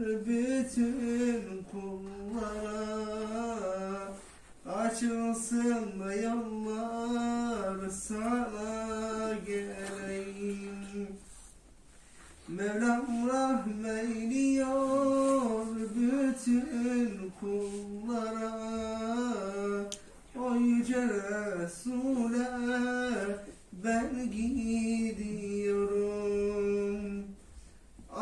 bütün kullara Açılsın yollar sana geleyim. Mevlam rahmeyliyor bütün kullara O yüce Resul'e ben gidiyorum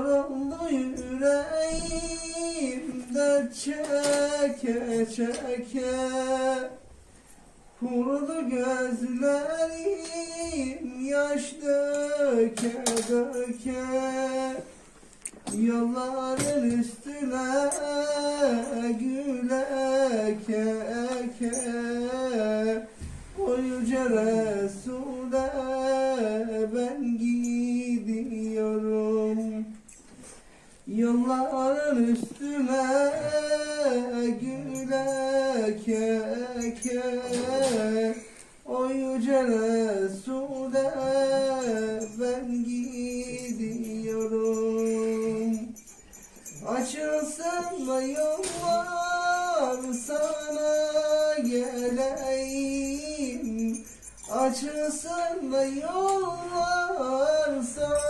Yoruldu yüreğim dert çeke çeke Kurudu gözlerim yaş döke döke. Yolların üstüne güle eke eke O Resul'e ben gidiyorum Yolların üstüne güle eke eke O yüce Resul'e ben gidiyorum. Açılsın da yollar sana geleyim. Açılsın da yollar sana